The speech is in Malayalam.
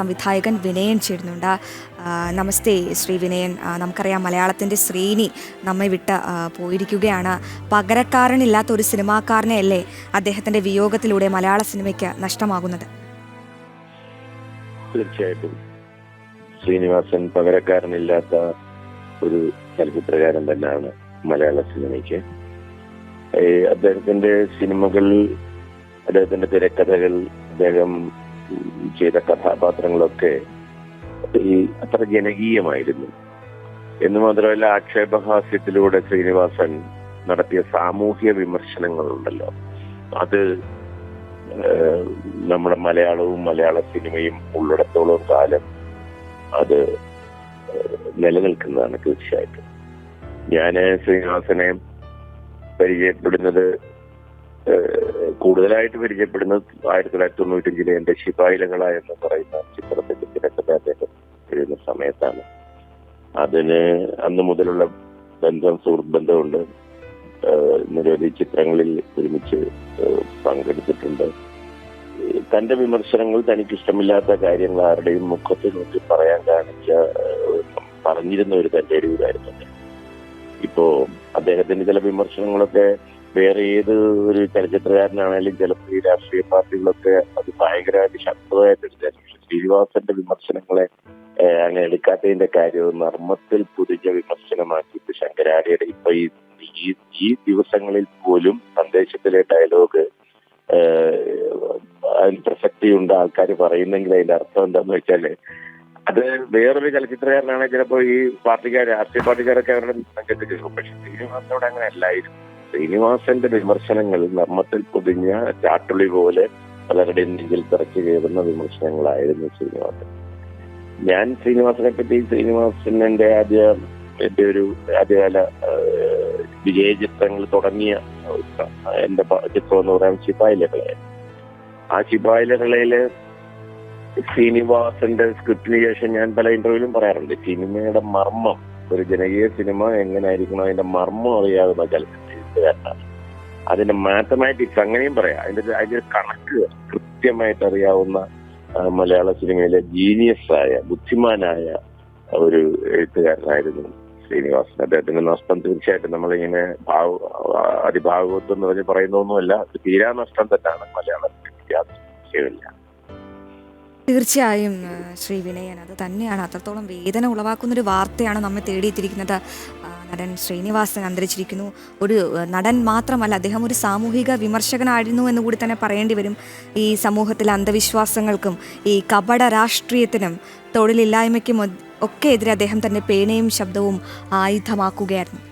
സംവിധായകൻ വിനയൻ ചേരുന്നുണ്ട്. നമസ്തേ ശ്രീ വിനയൻ. നമുക്കറിയാം മലയാളത്തിന്റെ ശ്രീനി നമ്മെ വിട്ട് പോയിരിക്കുകയാണ്. പകരക്കാരനില്ലാത്ത ഒരു സിനിമാക്കാരനെ അല്ലേ അദ്ദേഹത്തിന്റെ വിയോഗത്തിലൂടെ മലയാള സിനിമയ്ക്ക് നഷ്ടമാകുന്നത്? തീർച്ചയായിട്ടും. ശ്രീനിവാസൻ പകരക്കാരനില്ലാത്ത ഒരു ചലച്ചിത്രകാരൻ തന്നെയാണ് മലയാള സിനിമയ്ക്ക്. അദ്ദേഹത്തിന്റെ സിനിമകൾ അദ്ദേഹത്തിന്റെ തിരക്കഥകൾ അദ്ദേഹം ചെയ്ത കഥാപാത്രങ്ങളൊക്കെ ഈ അത്ര ജനകീയമായിരുന്നു. എന്ന് മാത്രമല്ല ആക്ഷേപഹാസ്യത്തിലൂടെ ശ്രീനിവാസൻ നടത്തിയ സാമൂഹ്യ വിമർശനങ്ങളുണ്ടല്ലോ. അത് നമ്മുടെ മലയാളവും മലയാള സിനിമയും ഉള്ളിടത്തോളം കാലം അത് നിലനിൽക്കുന്നതാണ് തീർച്ചയായിട്ടും. ഞാൻ ശ്രീനിവാസനെ പരിചയപ്പെടുന്നത് കൂടുതലായിട്ട് പരിചയപ്പെടുന്നത് ആയിരത്തി തൊള്ളായിരത്തി തൊണ്ണൂറ്റഞ്ചിലെ എന്റെ ശിപായിലകള എന്ന് പറയുന്ന ചിത്രത്തിന്റെ തിരക്കഥ അദ്ദേഹം എഴുതുന്ന സമയത്താണ്. അതിന് അന്ന് മുതലുള്ള ബന്ധം സുഹൃത്ത് ബന്ധമുണ്ട് നിരവധി ചിത്രങ്ങളിൽ ഒരുമിച്ച് പങ്കെടുത്തിട്ടുണ്ട്. തന്റെ വിമർശനങ്ങൾ തനിക്ക് ഇഷ്ടമില്ലാത്ത കാര്യങ്ങൾ ആരുടെയും മുഖത്ത് നോക്കി പറയാൻ കാണിച്ച പറഞ്ഞിരുന്ന ഒരു തന്റെ ഒരു ഇതായിരുന്നു ഇപ്പോ അദ്ദേഹത്തിന്റെ ചില വിമർശനങ്ങളൊക്കെ വേറെ ഏത് ഒരു ചലച്ചിത്രകാരനാണെങ്കിലും ചിലപ്പോൾ ഈ രാഷ്ട്രീയ പാർട്ടികളൊക്കെ അത് ഭയങ്കരമായിട്ട് ശക്തമായിട്ട് പക്ഷെ ശ്രീനിവാസന്റെ വിമർശനങ്ങളെ അങ്ങനെ എടുക്കാത്തതിന്റെ കാര്യം നർമ്മത്തിൽ പുതിയ വിമർശനമാക്കിയിട്ട് ശങ്കരാടിയുടെ ഇപ്പൊ ഈ ഈ ദിവസങ്ങളിൽ പോലും സന്ദേശത്തിലെ ഡയലോഗ് അതിന് പ്രസക്തിയുണ്ട് ആൾക്കാർ പറയുന്നെങ്കിൽ അതിന്റെ അർത്ഥം എന്താന്ന് വെച്ചാൽ അത് വേറൊരു ചലച്ചിത്രകാരനാണെങ്കിൽ ചിലപ്പോ ഈ പാർട്ടിക്കാർ രാഷ്ട്രീയ പാർട്ടിക്കാരൊക്കെ അവരുടെ സംഘത്തിൽ പക്ഷെ ശ്രീനിവാസനോട് അങ്ങനെ അല്ലായിരുന്നു. ശ്രീനിവാസന്റെ വിമർശനങ്ങൾ നർമ്മത്തിൽ പൊതിഞ്ഞ ചാട്ടുളി പോലെ പലരുടെയും നെഞ്ചിൽ തിറച്ചു കയറുന്ന വിമർശനങ്ങളായിരുന്നു ശ്രീനിവാസൻ. ഞാൻ ശ്രീനിവാസനെ പറ്റി ശ്രീനിവാസൻ എന്റെ ആദ്യ എന്റെ ഒരു ആദ്യകാല ഏഹ്, വിജയ ചിത്രങ്ങൾ തുടങ്ങിയ എന്റെ ചിത്രം എന്ന് പറയാൻ ശിപായിലകളെ. ആ ശിപായിലകളയിൽ ശ്രീനിവാസന്റെ സ്ക്രിപ്റ്റിന് ശേഷം ഞാൻ പല ഇന്റർവ്യൂവിലും പറയാറുണ്ട്. സിനിമയുടെ മർമ്മം ഒരു ജനകീയ സിനിമ എങ്ങനെയായിരിക്കണം അതിന്റെ മർമ്മം അറിയാവുന്ന ചലച്ചിത്രകാരനാണ് അതിന്റെ മാത്തമാറ്റിക്സ് അങ്ങനെയും പറയാം. അതിന്റെ അതിന്റെ കണക്ക് കൃത്യമായിട്ട് അറിയാവുന്ന മലയാള സിനിമയിലെ ജീനിയസ് ആയ ബുദ്ധിമാനായ ഒരു എഴുത്തുകാരനായിരുന്നു ശ്രീനിവാസൻ. അദ്ദേഹത്തിന്റെ നഷ്ടം തീർച്ചയായിട്ടും നമ്മളിങ്ങനെ ഭാവ അതിഭാഗവത്വം എന്ന് പറഞ്ഞ് പറയുന്നൊന്നുമല്ല തീരാ നഷ്ടം തന്നെയാണ് മലയാള സിനിമയ്ക്ക് അത് തീർച്ചയായും ശ്രീ വിനയൻ. അത് തന്നെയാണ്. അത്രത്തോളം വേദന ഉളവാക്കുന്നൊരു വാർത്തയാണ് നമ്മെ തേടിയെത്തിയിരിക്കുന്നത്. നടൻ ശ്രീനിവാസൻ അന്തരിച്ചിരിക്കുന്നു. ഒരു നടൻ മാത്രമല്ല അദ്ദേഹം ഒരു സാമൂഹിക വിമർശകനായിരുന്നു എന്ന് കൂടി തന്നെ പറയേണ്ടി വരും. ഈ സമൂഹത്തിലെ അന്ധവിശ്വാസങ്ങൾക്കും ഈ കപട രാഷ്ട്രീയത്തിനും തൊഴിലില്ലായ്മയ്ക്കും ഒക്കെ എതിരെ അദ്ദേഹം തന്റെ പേനയും ശബ്ദവും ആയുധമാക്കുകയായിരുന്നു.